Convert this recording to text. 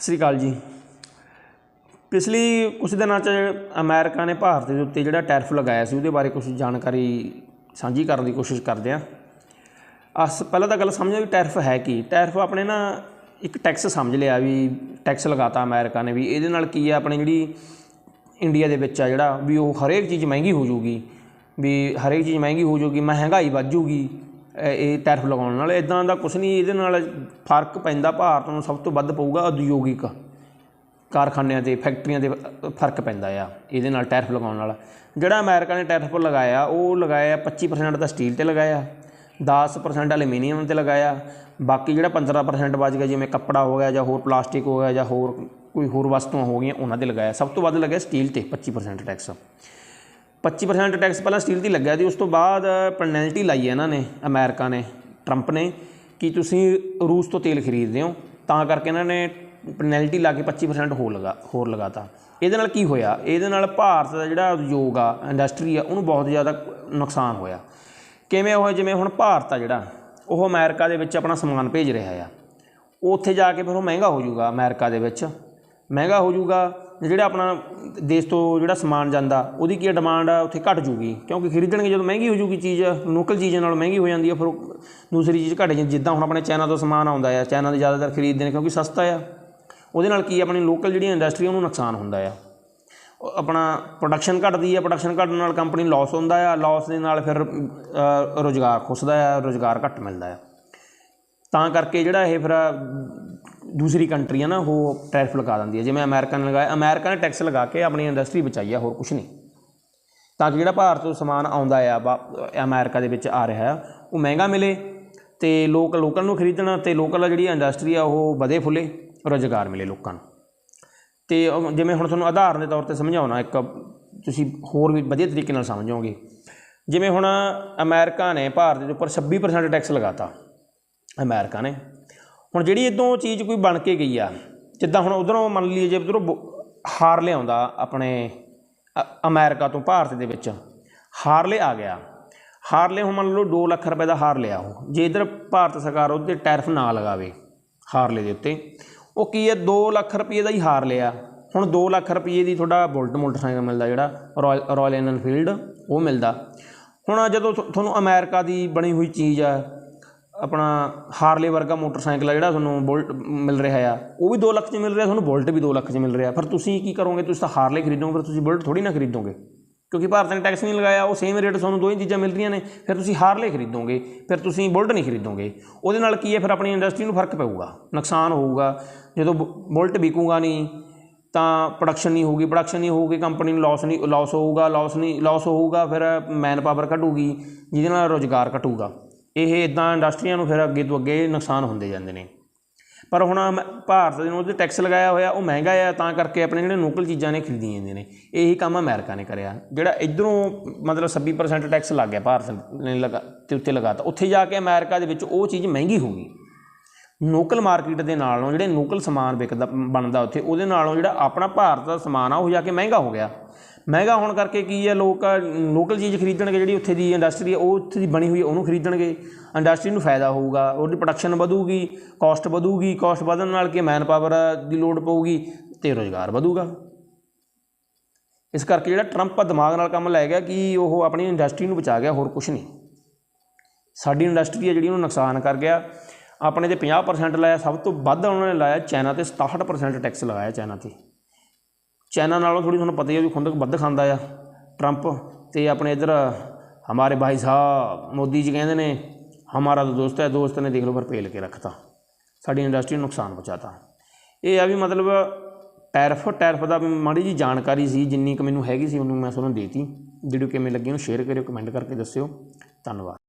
ਸਤਿ ਸ਼੍ਰੀ ਅਕਾਲ ਜੀ। ਪਿਛਲੀ ਕੁਝ ਦਿਨਾਂ 'ਚ ਅਮਰੀਕਾ ਨੇ ਭਾਰਤ ਦੇ ਉੱਤੇ ਜਿਹੜਾ ਟੈਰਫ ਲਗਾਇਆ ਸੀ, ਉਹਦੇ ਬਾਰੇ ਕੁਝ ਜਾਣਕਾਰੀ ਸਾਂਝੀ ਕਰਨ ਦੀ ਕੋਸ਼ਿਸ਼ ਕਰਦੇ ਹਾਂ। ਅਸ ਪਹਿਲਾਂ ਤਾਂ ਗੱਲ ਸਮਝੋ ਵੀ ਟੈਰਫ ਹੈ ਕੀ। ਟੈਰਫ ਆਪਣੇ ਨਾ ਇੱਕ ਟੈਕਸ ਸਮਝ ਲਿਆ ਵੀ ਟੈਕਸ ਲਗਾਤਾ ਅਮਰੀਕਾ ਨੇ ਵੀ। ਇਹਦੇ ਨਾਲ ਕੀ ਆ, ਆਪਣੀ ਜਿਹੜੀ ਇੰਡੀਆ ਦੇ ਵਿੱਚ ਆ ਜਿਹੜਾ, ਵੀ ਉਹ ਹਰੇਕ ਚੀਜ਼ ਮਹਿੰਗੀ ਹੋ ਜਾਊਗੀ। ਵੀ ਹਰੇਕ ਚੀਜ਼ ਮਹਿੰਗੀ ਹੋ ਜਾਊਗੀ, ਮਹਿੰਗਾਈ ਵੱਧ ਜਾਊਗੀ। ਇਹ ਟੈਰਫ ਲਗਾਉਣ ਨਾਲ ਇਦਾਂ ਦਾ ਕੁਝ ਨਹੀਂ, ਇਹਦੇ ਨਾਲ ਫ਼ਰਕ ਪੈਂਦਾ, ਭਾਰਤ ਨੂੰ ਸਭ ਤੋਂ ਵੱਧ ਪਊਗਾ ਉਦਯੋਗਿਕ ਕਾਰਖਾਨਿਆਂ ਤੇ ਫੈਕਟਰੀਆਂ ਦੇ ਫ਼ਰਕ ਪੈਂਦਾ ਆ, ਇਹਦੇ ਨਾਲ ਟੈਰਫ ਲਗਾਉਣ ਨਾਲ। ਜਿਹੜਾ ਅਮਰੀਕਾ ਨੇ ਟੈਰਫ ਲਗਾਇਆ, ਉਹ ਲਗਾਇਆ 25% ਤਾਂ ਸਟੀਲ ਤੇ ਲਗਾਇਆ 10% ਐਲੂਮੀਨੀਅਮ ਤੇ ਲਗਾਇਆ, ਬਾਕੀ ਜਿਹੜਾ 15% ਬਚ ਗਿਆ, ਜਿਵੇਂ ਕੱਪੜਾ ਹੋ ਗਿਆ ਜਾਂ ਹੋਰ ਪਲਾਸਟਿਕ ਹੋ ਗਿਆ ਜਾਂ ਹੋਰ ਕੋਈ ਹੋਰ ਵਸਤੂਆਂ ਹੋ ਗਈਆਂ, ਉਹਨਾਂ ਤੇ ਲਗਾਇਆ। ਸਭ ਤੋਂ ਵੱਧ ਲੱਗਿਆ ਸਟੀਲ ਤੇ 25% ਟੈਕਸ 25% ਟੈਕਸ ਪਹਿਲਾਂ ਸਟੀਲ ਦੀ ਲੱਗਿਆ ਸੀ, ਉਸ ਤੋਂ ਬਾਅਦ ਪੈਨਲਟੀ ਲਾਈ ਹੈ ਇਹਨਾਂ ਨੇ, ਅਮਰੀਕਾ ਨੇ ਟਰੰਪ ਨੇ, ਕਿ ਤੁਸੀਂ ਰੂਸ ਤੋਂ ਤੇਲ ਖਰੀਦਦੇ ਹੋ, ਤਾਂ ਕਰਕੇ ਇਹਨਾਂ ਨੇ ਪੈਨਲਟੀ ਲਾ ਕੇ 25% ਹੋਰ ਲਗਾ, ਹੋਰ ਲਗਾਤਾ। ਇਹਦੇ ਨਾਲ ਕੀ ਹੋਇਆ? ਇਹਦੇ ਨਾਲ ਭਾਰਤ ਦਾ ਜਿਹੜਾ ਉਦਯੋਗ ਆ ਇੰਡਸਟਰੀ ਆ, ਉਹਨੂੰ ਬਹੁਤ ਜ਼ਿਆਦਾ ਨੁਕਸਾਨ ਹੋਇਆ। ਕਿਵੇਂ ਹੋਇਆ? ਜਿਵੇਂ ਹੁਣ ਭਾਰਤ ਆ ਜਿਹੜਾ, ਉਹ ਅਮਰੀਕਾ ਦੇ ਵਿੱਚ ਆਪਣਾ ਸਮਾਨ ਭੇਜ ਰਿਹਾ ਆ। ਉੱਥੇ ਜਾ ਕੇ ਫਿਰ ਉਹ ਮਹਿੰਗਾ ਹੋ ਜਾਊਗਾ ਅਮਰੀਕਾ ਦੇ ਵਿੱਚ। ਮਹਿੰਗਾ ਹੋ ਜਾਊਗਾ ਜਿਹੜਾ ਆਪਣਾ ਦੇਸ਼ ਤੋਂ ਜਿਹੜਾ ਸਮਾਨ ਜਾਂਦਾ ਉਹਦੀ ਕੀ ਡਿਮਾਂਡ ਆ ਉੱਥੇ ਘਟ ਜੂਗੀ? ਕਿਉਂਕਿ ਖਰੀਦਣਗੇ ਜਦੋਂ ਮਹਿੰਗੀ ਹੋ ਜੂਗੀ ਚੀਜ਼ ਲੋਕਲ ਚੀਜ਼ਾਂ ਨਾਲ ਮਹਿੰਗੀ ਹੋ ਜਾਂਦੀ ਆ ਫਿਰ ਉਹ ਦੂਸਰੀ ਚੀਜ਼ ਘਟ ਜਾਂਦੀ ਜਿੱਦਾਂ ਹੁਣ ਆਪਣੇ ਚਾਈਨਾ ਤੋਂ ਸਮਾਨ ਆਉਂਦਾ ਆ ਚਾਈਨਾ ਦੇ ਜ਼ਿਆਦਾਤਰ ਖਰੀਦਦੇ ਨੇ ਕਿਉਂਕਿ ਸਸਤਾ ਆ। ਉਹਦੇ ਨਾਲ ਕੀ ਆਪਣੀ ਲੋਕਲ ਜਿਹੜੀ ਇੰਡਸਟਰੀ ਉਹਨੂੰ ਨੁਕਸਾਨ ਹੁੰਦਾ ਆ। ਉਹ ਆਪਣਾ ਪ੍ਰੋਡਕਸ਼ਨ ਘਟਦੀ ਆ ਪ੍ਰੋਡਕਸ਼ਨ ਘਟਣ ਨਾਲ ਕੰਪਨੀ ਲਾਸ ਹੁੰਦਾ ਆ ਲਾਸ ਦੇ ਨਾਲ ਫਿਰ ਅ, ਰੁਜ਼ਗਾਰ ਖੁੱਸਦਾ ਆ ਰੁਜ਼ਗਾਰ ਘੱਟ ਮਿਲਦਾ ਆ। ਤਾਂ ਕਰਕੇ ਜਿਹੜਾ ਇਹ ਫਿਰ ਦੂਸਰੀ ਕੰਟਰੀ ਆ ਨਾ, ਉਹ ਟੈਰਿਫ ਲਗਾ ਦਿੰਦੀ ਹੈ ਜਿਵੇਂ ਅਮਰੀਕਾ ਨੇ ਲਗਾਇਆ, ਅਮਰੀਕਾ ਨੇ ਟੈਕਸ ਲਗਾ ਕੇ ਆਪਣੀ ਇੰਡਸਟਰੀ ਬਚਾਈ ਆ, ਹੋਰ ਕੁਝ ਨਹੀਂ। ਤਾਂ ਕਿ ਜਿਹੜਾ ਭਾਰਤ ਤੋਂ ਸਮਾਨ ਆਉਂਦਾ ਆ, ਬਾ- ਅਮਰੀਕਾ ਦੇ ਵਿੱਚ ਆ ਰਿਹਾ ਆ, ਉਹ ਮਹਿੰਗਾ ਮਿਲੇ ਤੇ ਲੋਕ ਲੋਕਲ ਨੂੰ ਖਰੀਦਣ ਤੇ ਲੋਕਲ ਜਿਹੜੀ ਇੰਡਸਟਰੀ ਆ, ਉਹ ਵਧੇ ਫੁੱਲੇ, ਰੁਜ਼ਗਾਰ ਮਿਲੇ ਲੋਕਾਂ ਨੂੰ। ਤੇ ਜਿਵੇਂ ਹੁਣ ਤੁਹਾਨੂੰ ਉਦਾਹਰਨ ਦੇ ਤੌਰ ਤੇ ਸਮਝਾਉਣਾ, ਇੱਕ ਤੁਸੀਂ ਹੋਰ ਵੀ ਵਧੀਆ ਤਰੀਕੇ ਨਾਲ ਸਮਝੋਗੇ। ਜਿਵੇਂ ਹੁਣ ਅਮਰੀਕਾ ਨੇ ਭਾਰਤ ਦੇ ਉੱਪਰ 26% ਟੈਕਸ ਲਗਾਤਾ, ਅਮਰੀਕਾ ਨੇ। ਹੁਣ ਜਿਹੜੀ ਇਦੋਂ ਚੀਜ਼ ਕੋਈ ਬਣ ਕੇ ਗਈ ਆ, ਜਿੱਦਾਂ ਹੁਣ ਉਧਰੋਂ ਮੰਨ ਲਈਏ ਜੇ ਉਧਰੋਂ ਹਾਰ ਲਿਆਉਂਦਾ ਆਪਣੇ, ਅ- ਅਮਰੀਕਾ ਤੋਂ ਭਾਰਤ ਦੇ ਵਿੱਚ, ਹਾਰਲੇ ਆ ਗਿਆ। ਹਾਰਲੇ ਹੁਣ ਮੰਨ ਲਓ 2 ਲੱਖ ਰੁਪਏ ਦਾ ਹਾਰ ਲਿਆ ਉਹ। ਜੇ ਇਧਰ ਭਾਰਤ ਸਰਕਾਰ ਉਹਦੇ ਟੈਰਫ ਨਾ ਲਗਾਵੇ ਹਾਰਲੇ ਦੇ ਉੱਤੇ, ਉਹ ਕੀ ਹੈ 2 ਲੱਖ ਰੁਪਏ ਦਾ ਹੀ ਹਾਰ ਲਿਆ। ਹੁਣ 2 ਲੱਖ ਰੁਪਏ ਦੀ ਤੁਹਾਡਾ ਬੁਲਟ ਮੋਟਰਸਾਈਕਲ ਮਿਲਦਾ ਜਿਹੜਾ ਰਾਇਲ ਰਾਇਲ ਐਨਫੀਲਡ, ਉਹ ਮਿਲਦਾ। ਹੁਣ ਜਦੋਂ ਤੁਹਾਨੂੰ ਅਮਰੀਕਾ ਦੀ ਬਣੀ ਹੋਈ ਚੀਜ਼ ਆ ਆਪਣਾ ਹਾਰਲੇ ਵਰਗਾ ਮੋਟਰਸਾਈਕਲ ਆ ਜਿਹੜਾ ਤੁਹਾਨੂੰ ਬੁਲਟ ਮਿਲ ਰਿਹਾ ਆ, ਉਹ ਵੀ 2 ਲੱਖ 'ਚ ਮਿਲ ਰਿਹਾ, ਤੁਹਾਨੂੰ ਬੁਲਟ ਵੀ 2 ਲੱਖ 'ਚ ਮਿਲ ਰਿਹਾ। ਫਿਰ ਤੁਸੀਂ ਕੀ ਕਰੋਗੇ? ਤੁਸੀਂ ਤਾਂ ਹਾਰਲੇ ਖਰੀਦੋਗੇ, ਫਿਰ ਤੁਸੀਂ ਬੁਲਟ ਥੋੜੀ ਨਾ ਖਰੀਦੋਗੇ। ਕਿਉਂਕਿ ਭਾਰਤ ਨੇ ਟੈਕਸ ਨਹੀਂ ਲਗਾਇਆ, ਉਹ ਸੇਮ ਰੇਟ ਤੁਹਾਨੂੰ ਦੋਵੇਂ ਚੀਜ਼ਾਂ ਮਿਲ ਰਹੀਆਂ ਨੇ, ਫਿਰ ਤੁਸੀਂ ਹਾਰਲੇ ਖਰੀਦੋਗੇ, ਫਿਰ ਤੁਸੀਂ ਬੁਲਟ ਨਹੀਂ ਖਰੀਦੋਗੇ। ਉਹਦੇ ਨਾਲ ਕੀ ਹੈ? ਫਿਰ ਆਪਣੀ ਇੰਡਸਟਰੀ ਨੂੰ ਫ਼ਰਕ ਪਊਗਾ, ਨੁਕਸਾਨ ਹੋਊਗਾ। ਜਦੋਂ ਬੁ- ਬੁਲਟ ਵਿਕੂਗਾ ਨਹੀਂ, ਤਾਂ ਪ੍ਰੋਡਕਸ਼ਨ ਨਹੀਂ ਹੋਊਗੀ ਪ੍ਰੋਡਕਸ਼ਨ ਨਹੀਂ ਹੋਊਗੀ ਕੰਪਨੀ ਨੂੰ ਲਾਸ ਨਹੀਂ ਲਾਸ ਹੋਊਗਾ ਲਾਸ ਨਹੀਂ ਲਾਸ ਹੋਊਗਾ, ਫਿਰ ਮੈਨ ਪਾਵਰ ਘਟੂਗੀ, ਜਿਹਦੇ ਨਾਲ ਰੋਜ਼ਗਾਰ ਘਟੂਗਾ। ਇਹ ਇਦਾਂ ਇੰਡਸਟਰੀਆਂ ਨੂੰ ਫਿਰ ਅੱਗੇ ਤੋਂ ਅੱਗੇ ਨੁਕਸਾਨ ਹੁੰਦੇ ਜਾਂਦੇ ਨੇ। ਪਰ ਹੁਣ ਅਮ- ਭਾਰਤ ਦੇ ਨੂੰ ਉਹਦੇ ਟੈਕਸ ਲਗਾਇਆ ਹੋਇਆ, ਉਹ ਮਹਿੰਗਾ ਆ, ਤਾਂ ਕਰਕੇ ਆਪਣੇ ਜਿਹੜੇ ਲੋਕਲ ਚੀਜ਼ਾਂ ਨੇ ਖਰੀਦੀਆਂ ਜਾਂਦੀਆਂ ਨੇ। ਇਹੀ ਕੰਮ ਅਮਰੀਕਾ ਨੇ ਕਰਿਆ, ਜਿਹੜਾ ਇਧਰੋਂ ਮਤਲਬ 26% ਟੈਕਸ ਲੱਗ ਗਿਆ, ਭਾਰਤ ਨੇ ਲਗਾ, ਤੇ ਉੱਤੇ ਲਗਾਤਾ। ਉੱਥੇ ਜਾ ਕੇ ਅਮਰੀਕਾ ਦੇ ਵਿੱਚ ਉਹ ਚੀਜ਼ ਮਹਿੰਗੀ ਹੋ ਗਈ। ਲੋਕਲ ਮਾਰਕੀਟ ਦੇ ਨਾਲੋਂ ਜਿਹੜੇ ਲੋਕਲ ਸਮਾਨ ਵਿਕਦਾ, ਬਣਦਾ ਉੱਥੇ, ਉਹਦੇ ਨਾਲੋਂ ਜਿਹੜਾ ਆਪਣਾ ਭਾਰਤ ਦਾ ਸਮਾਨ ਆ, ਉਹ ਜਾ ਕੇ ਮਹਿੰਗਾ ਹੋ ਗਿਆ। ਮਹਿੰਗਾ ਹੋਣ ਕਰਕੇ ਕੀ ਹੈ ਲੋਕ ਲੋਕਲ ਚੀਜ਼ ਖਰੀਦਣਗੇ, ਜਿਹੜੀ ਉੱਥੇ ਦੀ ਇੰਡਸਟਰੀ ਹੈ ਉਹ ਉੱਥੇ ਦੀ ਬਣੀ ਹੋਈ ਉਹਨੂੰ ਖਰੀਦਣਗੇ। ਇੰਡਸਟਰੀ ਨੂੰ ਫਾਇਦਾ ਹੋਊਗਾ, ਉਹਦੀ ਪ੍ਰੋਡਕਸ਼ਨ ਵਧੂਗੀ ਕਾਸਟ ਵਧੂਗੀ ਕਾਸਟ ਵਧਣ ਨਾਲ ਕੀ ਮੈਨ ਪਾਵਰ ਦੀ ਲੋੜ ਪਊਗੀ ਤੇ ਰੋਜ਼ਗਾਰ ਵਧੂਗਾ। ਇਸ ਕਰਕੇ ਜਿਹੜਾ ਟਰੰਪ ਦਿਮਾਗ ਨਾਲ ਕੰਮ ਲੈ ਗਿਆ ਕਿ ਉਹ ਆਪਣੀ ਇੰਡਸਟਰੀ ਨੂੰ ਬਚਾ ਗਿਆ, ਹੋਰ ਕੁਝ ਨਹੀਂ। ਸਾਡੀ ਇੰਡਸਟਰੀ ਹੈ ਜਿਹੜੀ ਉਹਨੂੰ ਨੁਕਸਾਨ ਕਰ ਗਿਆ। ਆਪਣੇ ਤੇ 50% ਲਾਇਆ, ਸਭ ਤੋਂ ਵੱਧ ਉਹਨਾਂ ਨੇ ਲਾਇਆ ਚਾਈਨਾ ਤੇ 67% ਟੈਕਸ ਲਗਾਇਆ ਚਾਈਨਾ ਤੇ। ਚਾਈਨਾ ਨਾਲੋਂ ਥੋੜੀ ਤੁਹਾਨੂੰ ਪਤਾ ਹੀ ਹੈ ਵੀ ਖੁੰਦਕ ਵੱਧ ਖਾਂਦਾ ਆ ਟਰੰਪ ਤੇ ਆਪਣੇ ਇਧਰ ਹਮਾਰੇ ਭਾਈ ਸਾਹਿਬ ਮੋਦੀ ਜੀ ਕਹਿੰਦੇ ਨੇ, ਹਮਾਰਾ ਤਾਂ ਦੋਸਤ ਹੈ, ਦੋਸਤ ਨੇ ਦੇਖ ਲਓ ਫਿਰ ਪੇਲ ਕੇ ਰੱਖਤਾ। ਸਾਡੀ ਇੰਡਸਟਰੀ ਨੂੰ ਨੁਕਸਾਨ ਪਹੁੰਚਾਤਾ। ਇਹ ਆ ਵੀ ਮਤਲਬ ਟੈਰਫ ਟੈਰਫ ਦਾ ਮਾੜੀ ਜੀ ਜਾਣਕਾਰੀ ਸੀ, ਜਿੰਨੀ ਕੁ ਮੈਨੂੰ ਹੈਗੀ ਸੀ ਉਹਨੂੰ ਮੈਂ ਤੁਹਾਨੂੰ ਦੇਤੀ। ਵੀਡੀਓ ਕਿਵੇਂ ਲੱਗੀ ਉਹਨੂੰ ਸ਼ੇਅਰ ਕਰਿਓ ਕਮੈਂਟ ਕਰਕੇ ਦੱਸਿਓ। ਧੰਨਵਾਦ।